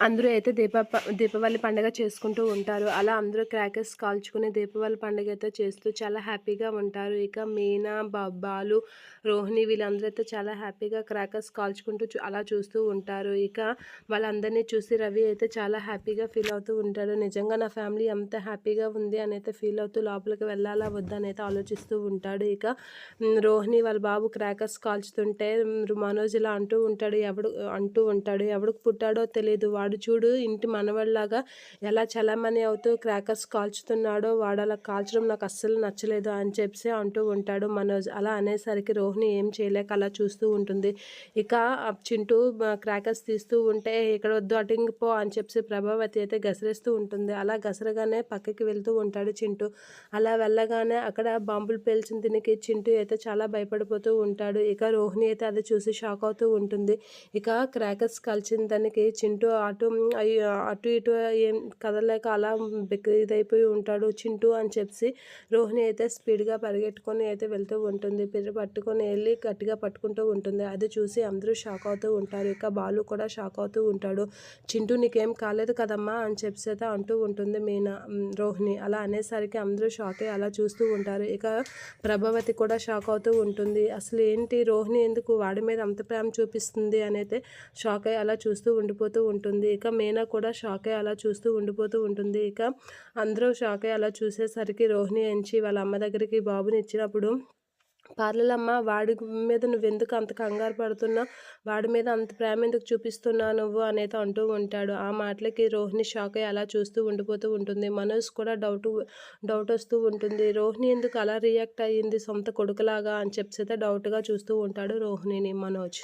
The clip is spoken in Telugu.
అందరూ అయితే దీప దీపావళి పండుగ చేసుకుంటూ ఉంటారు. అలా అందరూ క్రాకర్స్ కాల్చుకుని దీపావళి పండుగ అయితే చేస్తూ చాలా హ్యాపీగా ఉంటారు. ఇక మీనా బాలు రోహిణి వీళ్ళందరూ అయితే చాలా హ్యాపీగా క్రాకర్స్ కాల్చుకుంటూ అలా చూస్తూ ఉంటారు. ఇక వాళ్ళందరినీ చూసి రవి అయితే చాలా హ్యాపీగా ఫీల్ అవుతూ ఉంటాడు. నిజంగా నా ఫ్యామిలీ ఎంత హ్యాపీగా ఉంది అని అయితే ఫీల్ అవుతూ లోపలికి వెళ్ళాలా వద్దని అయితే ఆలోచిస్తూ ఉంటాడు. ఇక రోహిణి వాళ్ళ బాబు క్రాకర్స్ కాల్చుతుంటే మనోజ్ ఇలా అంటూ ఉంటాడు. ఎవడు అంటూ ఉంటాడు. ఎవడికి పుట్టాడో తెలియదు వాడు వాడు చూడు ఇంటి మనవడిలాగా ఎలా చలామణి అవుతూ క్రాకర్స్ కాల్చుతున్నాడో వాడు అలా కాల్చడం నాకు అస్సలు నచ్చలేదు అని చెప్పి అంటూ ఉంటాడు మనోజ్. అలా అనేసరికి రోహిణి ఏం చేయలేక అలా చూస్తూ ఉంటుంది. ఇక చింటూ క్రాకర్స్ తీస్తూ ఉంటే ఇక్కడ వద్దు అటింగ్ పో అని చెప్పి ప్రభావతి అయితే గసరేస్తూ ఉంటుంది. అలా గసరగానే పక్కకి వెళ్తూ ఉంటాడు చింటూ. అలా వెళ్ళగానే అక్కడ బాంబులు పేల్చిన దీనికి చింటూ అయితే చాలా భయపడిపోతూ ఉంటాడు. ఇక రోహిణి అయితే అది చూసి షాక్ అవుతూ ఉంటుంది. ఇక క్రాకర్స్ కలిసిన దానికి చింటూ అటు అటు ఇటు ఏం కదలేక అలా ఇదైపోయి ఉంటాడు. చింటూ అని చెప్పి రోహిణి అయితే స్పీడ్గా పరిగెట్టుకొని అయితే వెళ్తూ ఉంటుంది. పిర్ర పట్టుకొని వెళ్ళి గట్టిగా పట్టుకుంటూ ఉంటుంది. అది చూసి అందరూ షాక్ అవుతూ ఉంటారు. ఇక బాలు కూడా షాక్ అవుతూ ఉంటాడు. చింటూ నీకేం కాలేదు కదమ్మా అని చెప్పి అయితే అంటూ ఉంటుంది మీనా రోహిణి. అలా అనేసరికి అందరూ షాక్ అయ్యి అలా చూస్తూ ఉంటారు. ఇక ప్రభావతి కూడా షాక్ అవుతూ ఉంటుంది. అసలు ఏంటి రోహిణి? ఎందుకు వాడి మీద అంత ప్రేమ చూపిస్తుంది? అని అయితే షాక్ అయ్యి అలా చూస్తూ ఉండిపోతూ ఉంటుంది. ఇక మీనా కూడా షాక్ అయ్యి అలా చూస్తూ ఉండిపోతూ ఉంటుంది. ఇక అందరూ షాక్ అయ్యి అలా చూసేసరికి రోహిణి ఎంచి వాళ్ళ అమ్మ దగ్గరికి బాబుని ఇచ్చినప్పుడు పార్లలమ్మ వాడి మీద నువ్వు ఎందుకు అంత కంగారు పడుతున్నావు వాడి మీద అంత ప్రేమ ఎందుకు చూపిస్తున్నావు నువ్వు? అనేది అంటూ ఉంటాడు. ఆ మాటలకి రోహిణి షాక్ అయ్యి అలా చూస్తూ ఉండిపోతూ ఉంటుంది. మనోజ్ కూడా డౌట్ డౌట్ వస్తూ ఉంటుంది. రోహిణి ఎందుకు అలా రియాక్ట్ అయ్యింది సొంత కొడుకులాగా? అని చెప్పేసి డౌట్గా చూస్తూ ఉంటాడు రోహిణిని మనోజ్.